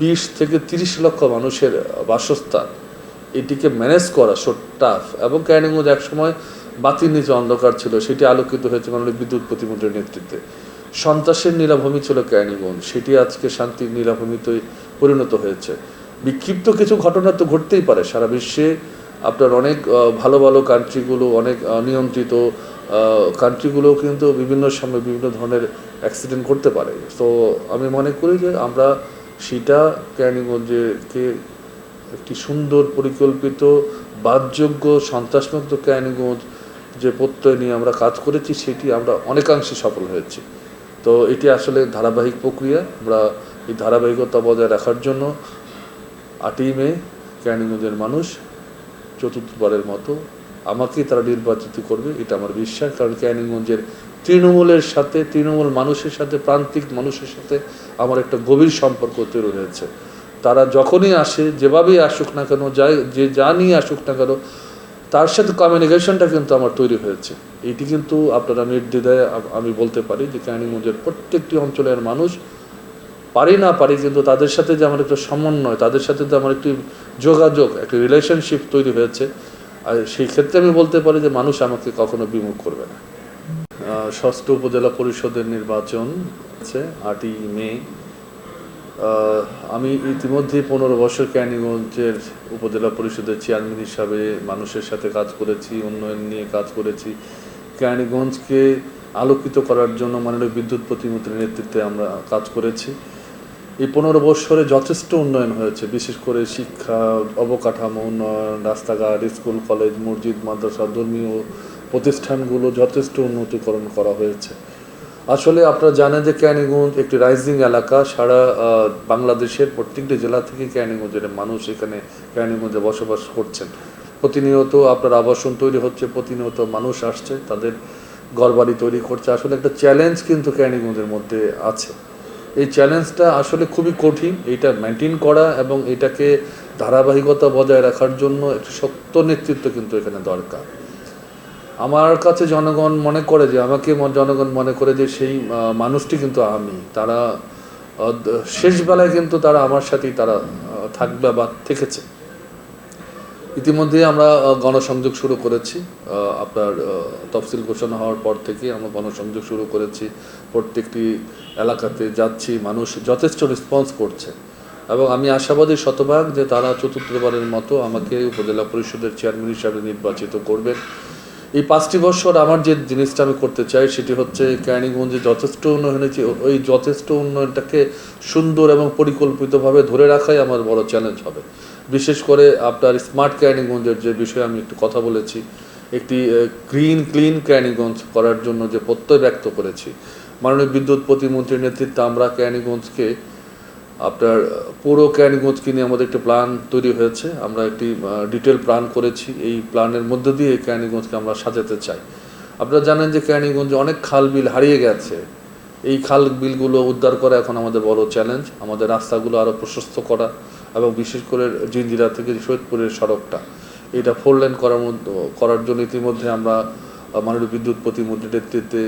বিশ থেকে তিরিশ লক্ষ মানুষের বাসস্থান। এটিকে ম্যানেজ করা সো টাফ এবং ক্যানিগঞ্জ একসময় বাতির নিচে অন্ধকার ছিল, সেটি আলোকিত হয়েছে মাননীয় বিদ্যুৎ প্রতিমন্ত্রীর নেতৃত্বে। সন্ত্রাসের নীলাভূমি ছিল ক্যানিগঞ্জ সেটি আজকে শান্তির নীলাভূমিতে পরিণত হয়েছে। বিক্ষিপ্ত কিছু ঘটনা তো ঘটতেই পারে, সারা বিশ্বে আপনার অনেক ভালো ভালো কান্ট্রিগুলো অনেক নিয়ন্ত্রিত কান্ট্রিগুলো কিন্তু বিভিন্ন সময় বিভিন্ন ধরনের অ্যাক্সিডেন্ট করতে পারে। তো আমি মনে করি যে আমরা সেটা ক্যানিগঞ্জকে একটি সুন্দর পরিকল্পিত বাদযোগ্য সন্ত্রাসমুক্ত ক্যানিগঞ্জ যে প্রত্যয় নিয়ে আমরা কাজ করেছি, সেটি আমরা অনেকাংশে সফল হয়েছি। তো এটি আসলে ধারাবাহিক প্রক্রিয়া। আমরা এই ধারাবাহিকতা বজায় রাখার জন্য আটই মে ক্যানিগঞ্জের মানুষ চতুর্থবারের মতো আমাকেই তারা নির্বাচিত করবে, এটা আমার বিশ্বাস। কারণ ক্যানিগঞ্জের তৃণমূলের সাথে, তৃণমূল মানুষের সাথে, প্রান্তিক মানুষের সাথে আমার একটা গভীর সম্পর্ক তৈরি হয়েছে। তারা যখনই আসে, যেভাবেই আসুক না কেন, যাই, যে যা নিয়ে আসুক না কেন, তার সাথে কমিউনিকেশনটা কিন্তু আমার তৈরি হয়েছে। এটি কিন্তু আপনারা নির্দ্বিধায় আমি বলতে পারি যে ক্যানিগঞ্জের প্রত্যেকটি অঞ্চলের মানুষ পারি না পারি কিন্তু তাদের সাথে যে আমার একটা সমন্বয়, তাদের সাথে যে আমার একটি যোগাযোগ, একটা রিলেশনশিপ তৈরি হয়েছে, আর সেই ক্ষেত্রে আমি বলতে পারি যে মানুষ আমাকে কখনো বিমুখ করবে না। ষষ্ঠ উপজেলা পরিষদের নির্বাচন আছে, আটই মে। আমি ইতিমধ্যে পনেরো বছর ক্যানিগঞ্জের উপজেলা পরিষদের চেয়ারম্যান হিসাবে মানুষের সাথে কাজ করেছি, উন্নয়ন নিয়ে কাজ করেছি। ক্যানিগঞ্জকে আলোকিত করার জন্য মাননীয় বিদ্যুৎ প্রতিমন্ত্রীর নেতৃত্বে আমরা কাজ করেছি। এই পনেরো বছরে যথেষ্ট উন্নয়ন হয়েছে, বিশেষ করে শিক্ষা, অবকাঠামো, উন্নয়ন, রাস্তাঘাট, স্কুল, কলেজ, মসজিদ, মাদ্রাসা, ধর্মীয় প্রতিষ্ঠানগুলো যথেষ্ট উন্নতিকরণ করা হয়েছে। আসলে আপনারা জানেন যে ক্যানিগঞ্জ একটি রাইজিং এলাকা, সারা বাংলাদেশের প্রত্যেকটি জেলা থেকে ক্যানিগঞ্জের মানুষ এখানে ক্যানিগঞ্জে বসবাস করছেন। প্রতিনিয়ত আপনার আবাসন তৈরি হচ্ছে, প্রতিনিয়ত মানুষ আসছে, তাদের ঘরবাড়ি তৈরি করছে। আসলে একটা চ্যালেঞ্জ কিন্তু ক্যানিগঞ্জের মধ্যে আছে। এই চ্যালেঞ্জটা আসলে খুবই কঠিন, এটা মেনটেন করা এবং এটাকে ধারাবাহিকতা বজায় রাখার জন্য একটি শক্ত নেতৃত্ব কিন্তু এখানে দরকার। আমার কাছে জনগণ মনে করে যে, আমাকে জনগণ মনে করে যে সেই মানুষটি কিন্তু আমি। তারা শেষ বেলায় কিন্তু তারা আমার সাথেই তারা থাকবে বা থেকেছে। ইতিমধ্যে আমরা গণসংযোগ শুরু করেছি। আপনার তফসিল ঘোষণা হওয়ার পর থেকে আমরা গণসংযোগ শুরু করেছি। প্রত্যেকটি এলাকাতে যাচ্ছি, মানুষ যথেষ্ট রেসপন্স করছে। এবং আমি আশাবাদী শতভাগ যে তারা চতুর্থবারের মতো আমাকে উপজেলা পরিষদের চেয়ারম্যান হিসাবে নির্বাচিত করবেন এই পাঁচটি বছর আমার যে জিনিসটা আমি করতে চাই সেটি হচ্ছে ক্যানিগঞ্জে যথেষ্ট উন্নয়ন হয়েছে ওই যথেষ্ট উন্নয়নটাকে সুন্দর এবং পরিকল্পিতভাবে ধরে রাখাই আমার বড় চ্যালেঞ্জ হবে। বিশেষ করে আপনার স্মার্ট ক্যানিগঞ্জের যে বিষয়ে আমি একটু কথা বলেছি, একটি গ্রিন ক্লিন ক্যানিগঞ্জ করার জন্য যে প্রত্যয় ব্যক্ত করেছি। মাননীয় বিদ্যুৎ প্রতিমন্ত্রীর নেতৃত্বে আমরা ক্যানিগঞ্জকে আপনার পুরো ক্যানিগঞ্জকে নিয়ে আমাদের একটি প্ল্যান তৈরি হয়েছে। আমরা একটি ডিটেল প্ল্যান করেছি। এই প্ল্যানের মধ্য দিয়ে ক্যানিগঞ্জকে আমরা সাজাতে চাই। আপনারা জানেন যে ক্যানিগঞ্জে অনেক খাল বিল হারিয়ে গেছে। এই খাল বিলগুলো উদ্ধার করা এখন আমাদের বড় চ্যালেঞ্জ। আমাদের রাস্তাগুলো আরও প্রশস্ত করা এবং বিশেষ করে জিঞ্জিরা থেকে সৈয়দপুরের সড়কটা। এটা ফোর লেন করার মধ্যে, করার জন্য ইতিমধ্যে আমরা মাননীয় বিদ্যুৎ প্রতিমন্ত্রীর নেতৃত্বে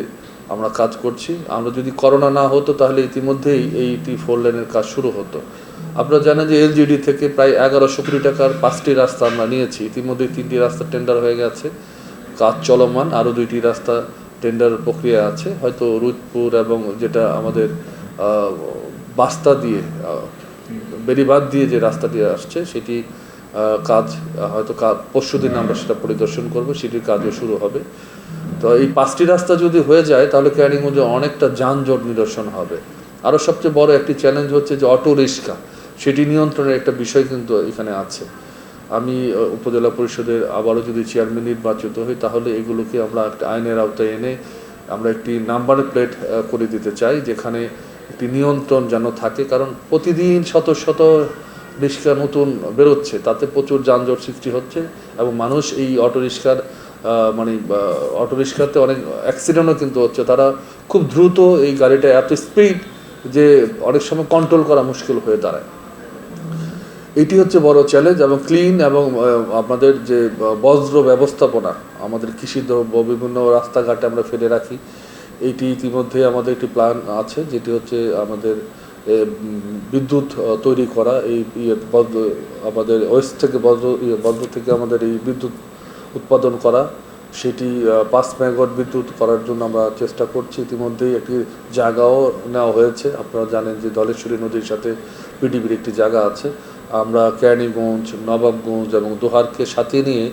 আমরা কাজ করছি। আমরা যদি করোনা না হতো, তাহলে ইতিমধ্যেই এই টি ফোর লেনের কাজ শুরু হতো। আপনারা জানেন যে এলজিডি থেকে প্রায় এগারোশো কোটি টাকার পাঁচটি রাস্তা আমরা নিয়েছি। ইতিমধ্যে তিনটি রাস্তা টেন্ডার হয়ে গেছে। কাজ চলমান, আরও দুইটি রাস্তা টেন্ডার প্রক্রিয়া আছে। হয়তো রুদপুর এবং যেটা আমাদের বাস্তা দিয়ে বেরিবাদ দিয়ে যে রাস্তাটি আসছে, সেটি কাজ, হয়তো পরশু দিন আমরা সেটা পরিদর্শন করব। সেটির কাজও শুরু হবে। তো এই পাঁচটি রাস্তা যদি হয়ে যায়, তাহলে ক্যানিগঞ্জে অনেকটা যানজট নিরসন হবে। আরও সবচেয়ে বড় একটি চ্যালেঞ্জ হচ্ছে যে অটো রিক্সা, সেটি নিয়ন্ত্রণের একটা বিষয় কিন্তু এখানে আছে। আমি উপজেলা পরিষদের আবারও যদি চেয়ারম্যান নির্বাচিত হই, তাহলে এগুলোকে আমরা একটা আইনের আওতায় এনে আমরা একটি নাম্বার প্লেট করে দিতে চাই, যেখানে একটি নিয়ন্ত্রণ যেন থাকে। কারণ প্রতিদিন শত শত রিক্সা নতুন বেরোচ্ছে, তাতে প্রচুর যানজট সৃষ্টি হচ্ছে এবং মানুষ এই অটো রিক্সার মানে অটো রিক্সাতে অনেক অ্যাক্সিডেন্টও কিন্তু হচ্ছে। তারা খুব দ্রুত এই গাড়িটা এত স্পিড যে অনেক সময় কন্ট্রোল করা মুশকিল হয়ে দাঁড়ায়। এটি হচ্ছে বড় চ্যালেঞ্জ এবং ক্লিন এবং আমাদের যে বজ্র ব্যবস্থাপনা আমাদের কৃষি দ্রব্য বিভিন্ন রাস্তাঘাটে আমরা ফেলে রাখি। এইটি ইতিমধ্যে আমাদের একটি প্ল্যান আছে যেটি হচ্ছে আমাদের বিদ্যুৎ তৈরি করা। এই ইয়ে আমাদের ওয়েস্ট থেকে বজ্র ইয়ে, বজ্র থেকে আমাদের এই বিদ্যুৎ উৎপাদন করা, সেটি পাঁচ মেগাওয়াট বিদ্যুৎ করার জন্য আমরা চেষ্টা করছি। ইতিমধ্যেই একটি জায়গাও নেওয়া হয়েছে। আপনারা জানেন যে ধলেশ্বরী নদীর সাথে পিডিবির একটি জায়গা আছে। আমরা কেরানীগঞ্জ, নবাবগঞ্জ এবং দোহারকে সাথে নিয়ে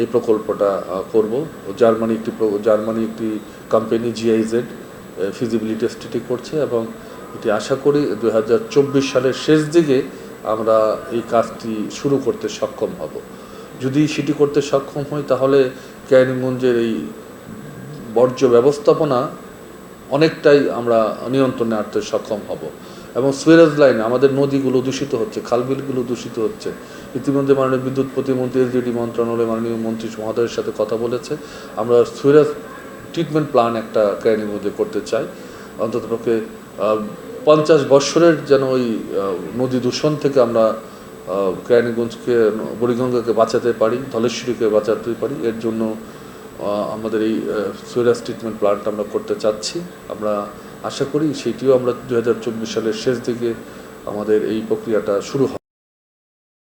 এই প্রকল্পটা করব। জার্মানি একটি জার্মানি একটি কোম্পানি জিআইজেড ফিজিবিলিটি স্টাডি করছে এবং এটি আশা করি দু হাজার চব্বিশ সালের শেষ দিকে আমরা এই কাজটি শুরু করতে সক্ষম হব। যদি সেটি করতে সক্ষম হই, তাহলে ক্যারিগঞ্জের এই বর্জ্য ব্যবস্থাপনা অনেকটাই আমরা নিয়ন্ত্রণে আনতে সক্ষম হব। এবং সুয়েরেজ লাইন আমাদের নদীগুলো দূষিত হচ্ছে, খালবিলগুলো দূষিত হচ্ছে। ইতিমধ্যে মাননীয় বিদ্যুৎ প্রতিমন্ত্রী, এলজিডি মন্ত্রণালয়, মাননীয় মন্ত্রী মহোদয়ের সাথে কথা বলেছে। আমরা সুয়েরেজ ট্রিটমেন্ট প্ল্যান একটা মধ্যে করতে চাই। অন্ততপক্ষে পঞ্চাশ বৎসরের যেন ওই নদী দূষণ থেকে আমরা কেরানীগঞ্জকে, বুড়িগঙ্গাকে বাঁচাতে পারি, ধলেশ্বরীকে বাঁচাতে পারি, এর জন্য আমাদের এই সুইরাস ট্রিটমেন্ট প্ল্যান্ট আমরা করতে চাচ্ছি। আমরা আশা করি সেটিও আমরা দু হাজার চব্বিশ সালের শেষ দিকে আমাদের এই প্রক্রিয়াটা শুরু হবে।